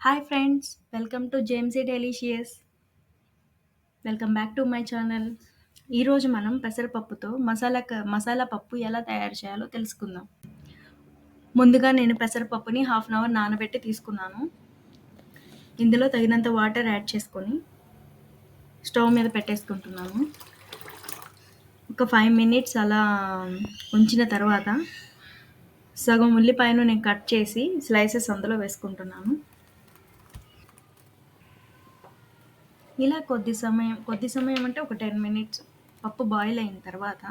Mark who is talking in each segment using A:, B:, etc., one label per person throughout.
A: Hi friends welcome to Jamsy delicious welcome back to my channel ఈరోజు మనం పెసరపప్పుతో మసాలా క మసాలా పప్పు ఎలా తయారు చేయాలో తెలుసుకుందాం. ముందుగా నేను పెసరపప్పుని హాఫ్ అన్ అవర్ నానబెట్టి తీసుకున్నాను. ఇందులో తగినంత వాటర్ యాడ్ చేసుకొని స్టవ్ మీద పెట్టేసుకుంటున్నాను. ఒక ఫైవ్ మినిట్స్ అలా ఉంచిన తర్వాత సగం ఉల్లిపాయను నేను కట్ చేసి స్లైసెస్ అందులో వేసుకుంటున్నాను. ఇలా కొద్ది సమయం కొద్ది సమయం అంటే ఒక టెన్ మినిట్స్. పప్పు బాయిల్ అయిన తర్వాత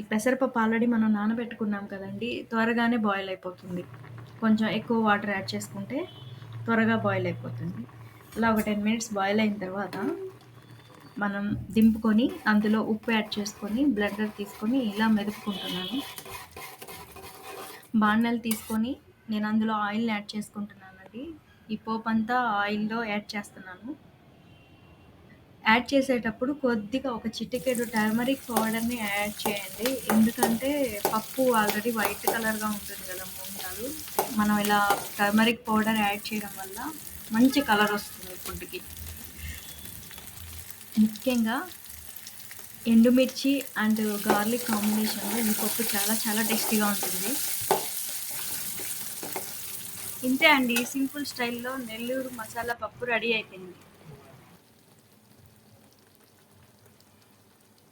A: ఈ పెసరపప్పు ఆల్రెడీ మనం నానబెట్టుకున్నాం కదండి త్వరగానే బాయిల్ అయిపోతుంది. కొంచెం ఎక్కువ వాటర్ యాడ్ చేసుకుంటే త్వరగా బాయిల్ అయిపోతుంది. ఇలా ఒక టెన్ మినిట్స్ బాయిల్ అయిన తర్వాత మనం దింపుకొని అందులో ఉప్పు యాడ్ చేసుకొని బ్లెండర్ తీసుకొని ఇలా మెదుపుకుంటున్నాను. బాణలు తీసుకొని నేను అందులో ఆయిల్ యాడ్ చేసుకుంటున్నానండి. ఈ పోపు అంతా ఆయిల్లో యాడ్ చేస్తున్నాను. యాడ్ చేసేటప్పుడు కొద్దిగా ఒక చిటికెడు టర్మరిక్ పౌడర్ని యాడ్ చేయండి. ఎందుకంటే పప్పు ఆల్రెడీ వైట్ కలర్గా ఉంటుంది కదా మూంగాలు మనం ఇలా టర్మరిక్ పౌడర్ యాడ్ చేయడం వల్ల మంచి కలర్ వస్తుంది ఫుడ్కి. ముఖ్యంగా ఎండుమిర్చి అండ్ గార్లిక్ కాంబినేషన్లో ఈ పప్పు చాలా చాలా టేస్టీగా ఉంటుంది. ఇంతే అండి. సింపుల్ స్టైల్లో నెల్లూరు మసాలా పప్పు రెడీ అయిపోయింది.